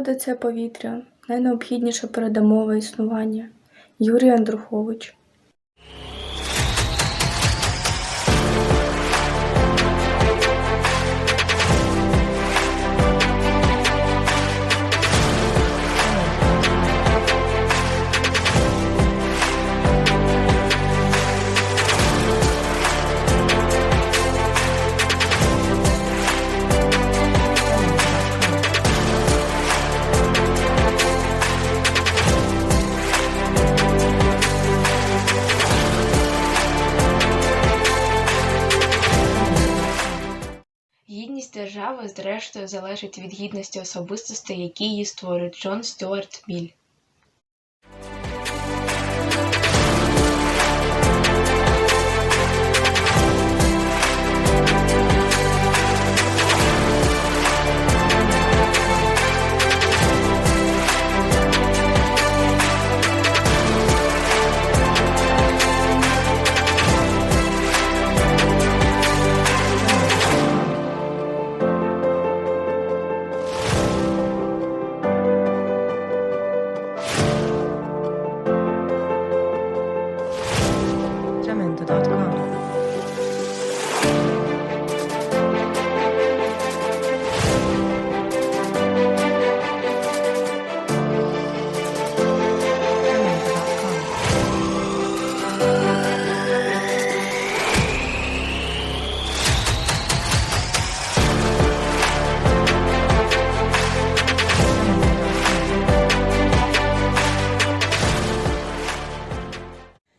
Свобода це повітря, найнеобхідніша передумова існування. Юрій Андрухович. Держави, зрештою, залежить від гідності особистостей, які її створюють. Джон Стюарт Міль. Jamendo.com.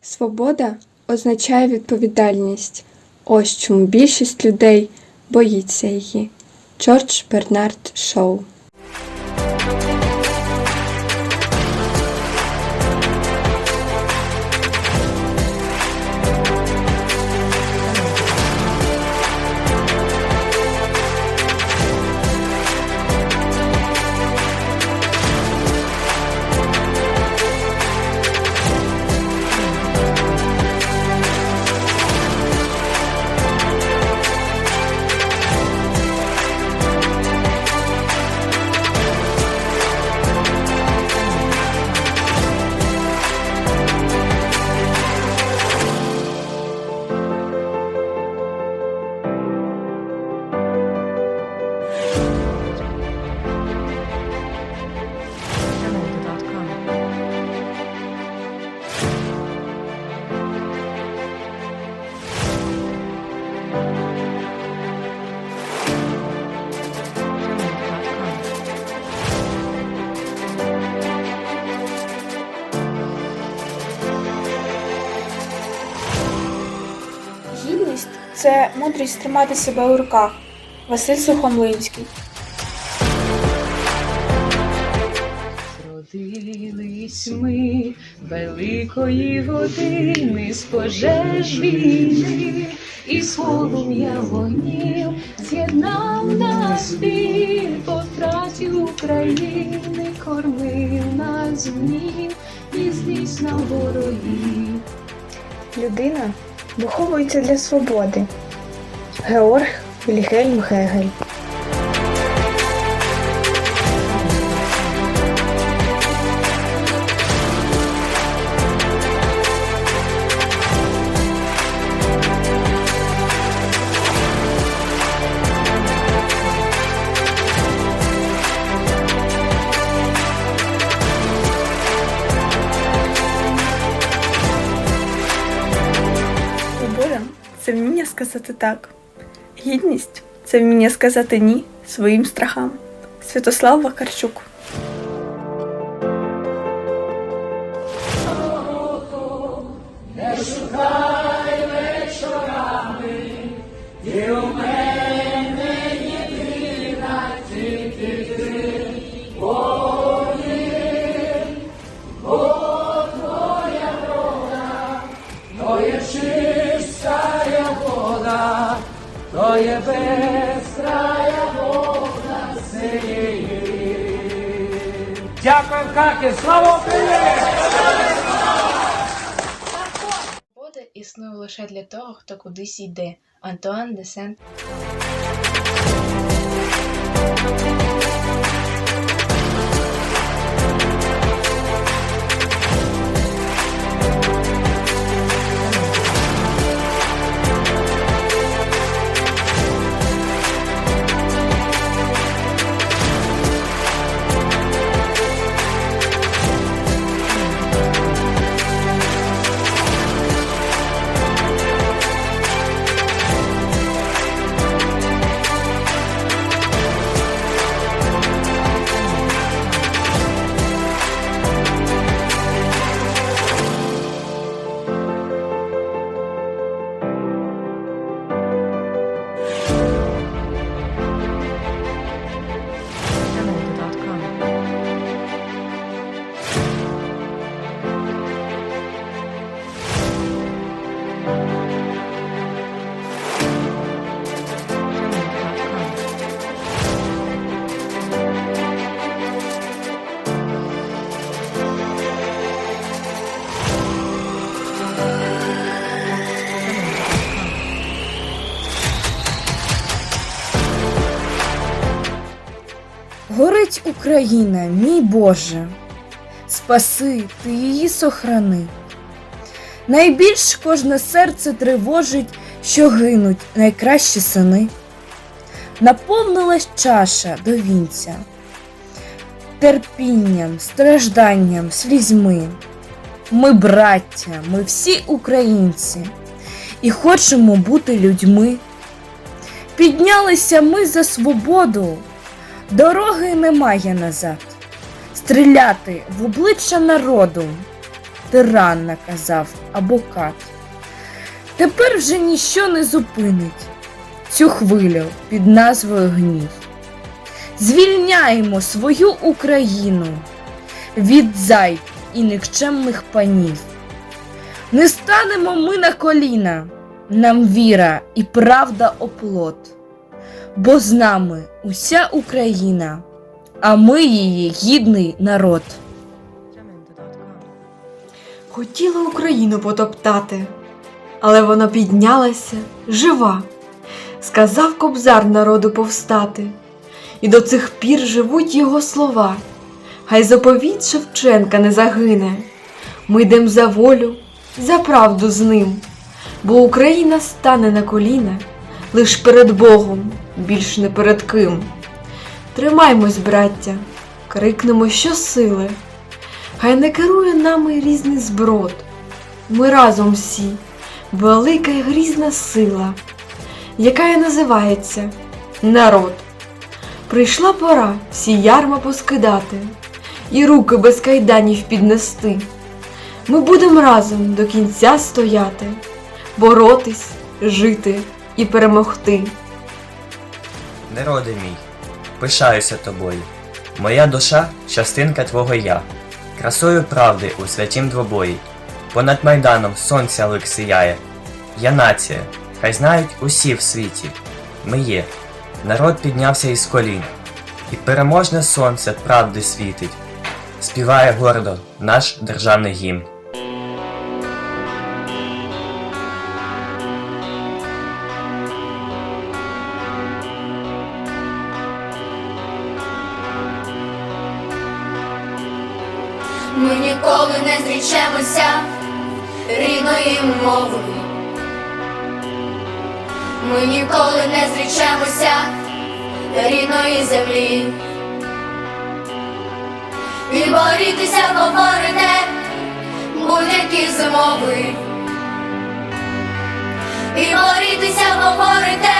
Свобода означає відповідальність. Ось чому більшість людей боїться її. Джордж Бернард Шоу. Це мудрість тримати себе у руках. Василь Сухомлинський. Родились ми великої години з пожеж війни, і полум'я вогнів з'єднав нас біль по втраті України, кормив нас гнів і злість на ворогів. Людина виховується для свободи. Георг Вільгельм Гегель. Це вміння сказати так. Гідність це вміння сказати ні своїм страхам. Святослав Вакарчук. Харків! Слава! Свобода існує лише для того, хто кудись йде. Антуан де Україна, мій Боже, спаси ти її сохрани. Найбільш кожне серце тривожить, що гинуть найкращі сини. Наповнилась чаша до вінця, терпінням, стражданням, слізьми. Ми браття, ми всі українці і хочемо бути людьми. Піднялися ми за свободу, дороги немає назад. Стріляти в обличчя народу, тиран наказав або кат. Тепер вже ніщо не зупинить цю хвилю під назвою гнів. Звільняємо свою Україну від зайд і нікчемних панів. Не станемо ми на коліна, нам віра і правда оплот, бо з нами уся Україна, а ми її гідний народ. Хотіла Україну потоптати, але вона піднялася жива. Сказав кобзар народу повстати, і до цих пір живуть його слова. Хай заповідь Шевченка не загине. Ми йдем за волю, за правду з ним, бо Україна стане на коліна лиш перед Богом, більш не перед ким. Тримаймось, браття, крикнемо щосили. Хай не керує нами різний зброд. Ми разом всі, велика й грізна сила, яка і називається народ. Прийшла пора всі ярма поскидати і руки без кайданів піднести. Ми будемо разом до кінця стояти, боротись, жити і перемогти. Народи мій, пишаюся тобою. Моя душа частинка твого я, красою правди у святім двобої. Понад майданом сонця лик сіяє. Я нація, хай знають усі в світі. Ми є. Народ піднявся із колін, і переможне сонце правди світить. Співає гордо наш державний гімн. Ніколи не зрічемося рідної мови. Ми ніколи не зрічемося рідної землі. І борітися говорите будь-які змови. І борітися говорите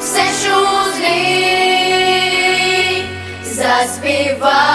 все, що злі. Заспіваємо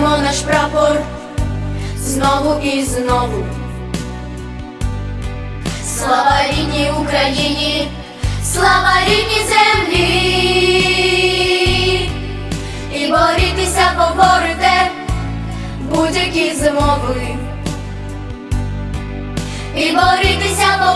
Ми наш прапор знову і знову. Слава рідній Україні, слава рідній землі. І борітися поборете будь-які змови. І борітися поборете